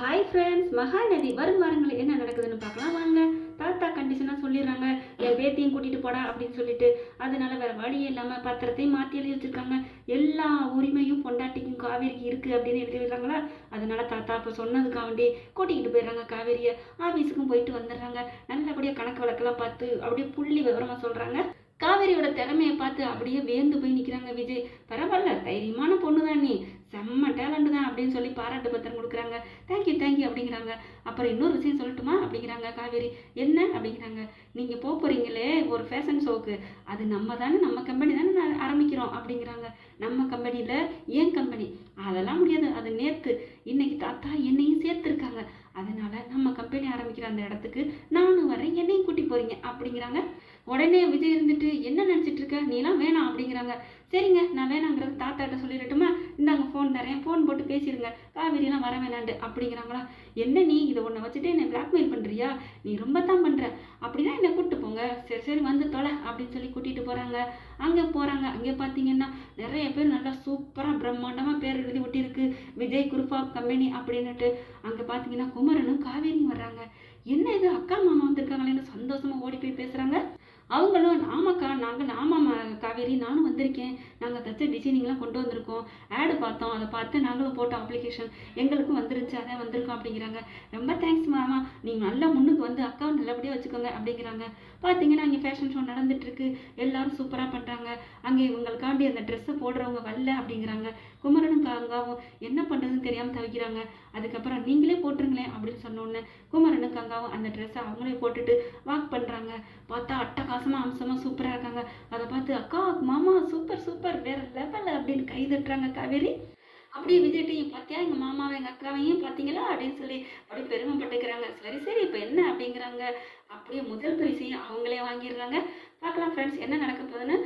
Hi friends Mahanadi. வரும் வாரங்களில் என்ன நடக்குதுன்னு பார்க்கலாம். வாங்க தாத்தா கண்டிஷனாக சொல்லிடுறாங்க. என் பேத்தியும் கூட்டிகிட்டு போடா அப்படின்னு சொல்லிட்டு. அதனால வேறு வழியே இல்லாமல் பத்திரத்தையும் மாற்றி எழுதி வச்சுருக்காங்க. எல்லா உரிமையும் பொண்டாட்டிக்கும் காவேரிக்கு இருக்குது அப்படின்னு எழுதி விடுறாங்களா அதனால தாத்தா இப்போ சொன்னதுக்காக வேண்டி கூட்டிக்கிட்டு போயிடுறாங்க காவேரியை. ஆஃபீஸுக்கும் போயிட்டு வந்துடுறாங்க. நல்லபடியாக கணக்கு வழக்கெல்லாம் பார்த்து அப்படியே புள்ளி விவரமாக சொல்கிறாங்க காவேரியோட திறமையை பார்த்து அப்படியே வேந்து போய் நிற்கிறாங்க விஜய். பரவாயில்ல தைரியமான பொண்ணு தான் நீ. செம்ம டேலண்ட் தான் அப்படின்னு சொல்லி பாராட்டு பத்திரம் கொடுக்குறாங்க. தேங்க்யூ தேங்க்யூ அப்படிங்கிறாங்க. அப்புறம் இன்னொரு விஷயம் சொல்லட்டுமா அப்படிங்கிறாங்க காவேரி. என்ன அப்படிங்கிறாங்க. நீங்கள் போக போகிறீங்களே ஒரு ஃபேஷன் ஷோக்கு அது நம்ம தானே நம்ம கம்பெனி தானே நான் ஆரம்பிக்கிறோம் அப்படிங்கிறாங்க. நம்ம கம்பெனியில் ஏன் கம்பெனி அதெல்லாம் முடியாது. அது நேற்று இன்னைக்கு தாத்தா என்னையும் சேர்த்துருக்காங்க. அதனால நம்ம கம்பெனி ஆரம்பிக்கிற அந்த இடத்துக்கு நானும் வரேன் என்னையும் கூட்டி போகிறீங்க அப்படிங்கிறாங்க உடனே விஜய் இருந்துட்டு என்ன நினச்சிட்டு இருக்க? நீலாம் வேணாம் அப்படிங்கிறாங்க. சரிங்க நான் வேணாங்கிறது தாத்தாட்ட சொல்லிடட்டுமா? இந்தாங்க ஃபோன் தரேன். ஃபோன் போட்டு பேசிடுங்க. காவேரியெல்லாம் வர வேணாண்டு அப்படிங்கிறாங்களா. என்ன நீ? இதை ஒன்றை வச்சுட்டு என்னை பிளாக்மெயில் பண்ணுறியா நீ ரொம்ப தான் பண்ணுற அப்படின்னா என்னை கூப்பிட்டு போங்க. சரி சரி வந்து தொலை அப்படின்னு சொல்லி கூட்டிகிட்டு போகிறாங்க அங்கே போகிறாங்க அங்கே பார்த்தீங்கன்னா நிறைய பேர் நல்லா சூப்பராக பிரம்மாண்டமாக பேர் எழுதி ஒட்டியிருக்கு. விஜய் குரூப் ஆஃப் கம்பெனி அப்படின்னுட்டு. அங்கே பார்த்தீங்கன்னா குமரனும் காவேரியும் வர்றாங்க. என்ன இது அக்கா மாமா வந்திருக்காங்களேன்னு சந்தோஷமாக ஓடி போய் பேசுகிறாங்க அவங்களும் ஆமாக்கா நாங்கள் சரி நானும் வந்திருக்கேன். நாங்கள் தச்ச டிசைனிங்லாம் கொண்டு வந்திருக்கோம். ஆடு பார்த்தோம். அதை பார்த்து நாங்களும் போட்டோம் அப்ளிகேஷன் எங்களுக்கும் வந்துருச்சு. அதான் வந்திருக்கோம் அப்படிங்கிறாங்க. ரொம்ப தேங்க்ஸ் மாமா. நீங்கள் நல்லா முன்னுக்கு வந்து அக்காவை நல்லபடியாக வச்சுக்கோங்க அப்படிங்கிறாங்க. பார்த்தீங்கன்னா இங்கே ஃபேஷன் ஷோ நடந்துட்டுருக்கு. எல்லாரும் சூப்பராக பண்ணுறாங்க அங்கே இவங்களுக்காண்டி அந்த ட்ரெஸ்ஸை போடுறவங்க வரல அப்படிங்கிறாங்க. குமரனும் கங்காவும் என்ன பண்ணுறதுன்னு தெரியாமல் தவிக்கிறாங்க. அதுக்கப்புறம் நீங்களே போட்டுருங்களேன் அப்படின்னு சொன்னோன்னே குமரனும் கங்காவும் அந்த ட்ரெஸ்ஸை அவங்களே போட்டுட்டு வாக் பண்ணுறாங்க பார்த்தா அட்டகாசமாக அம்சமாக சூப்பராக அதை பார்த்து அக்கா மாமா சூப்பர் சூப்பர் வேற லெவல் அப்படின்னு கை தட்டுறாங்க காவேரி. அப்படியே விஜய்ட்டையும் பார்த்தியா எங்கள் மாமாவை எங்கள் அக்காவையும் பார்த்தீங்களா? அப்படின்னு சொல்லி அப்படியே பெருமைப்பட்டுக்கிறாங்க. சரி சரி இப்போ என்ன? அப்படிங்கிறாங்க. அப்படியே முதல் பரிசையும் அவங்களே வாங்கிடுறாங்க. பார்க்கலாம் ஃப்ரெண்ட்ஸ் என்ன நடக்க போகுதுன்னு?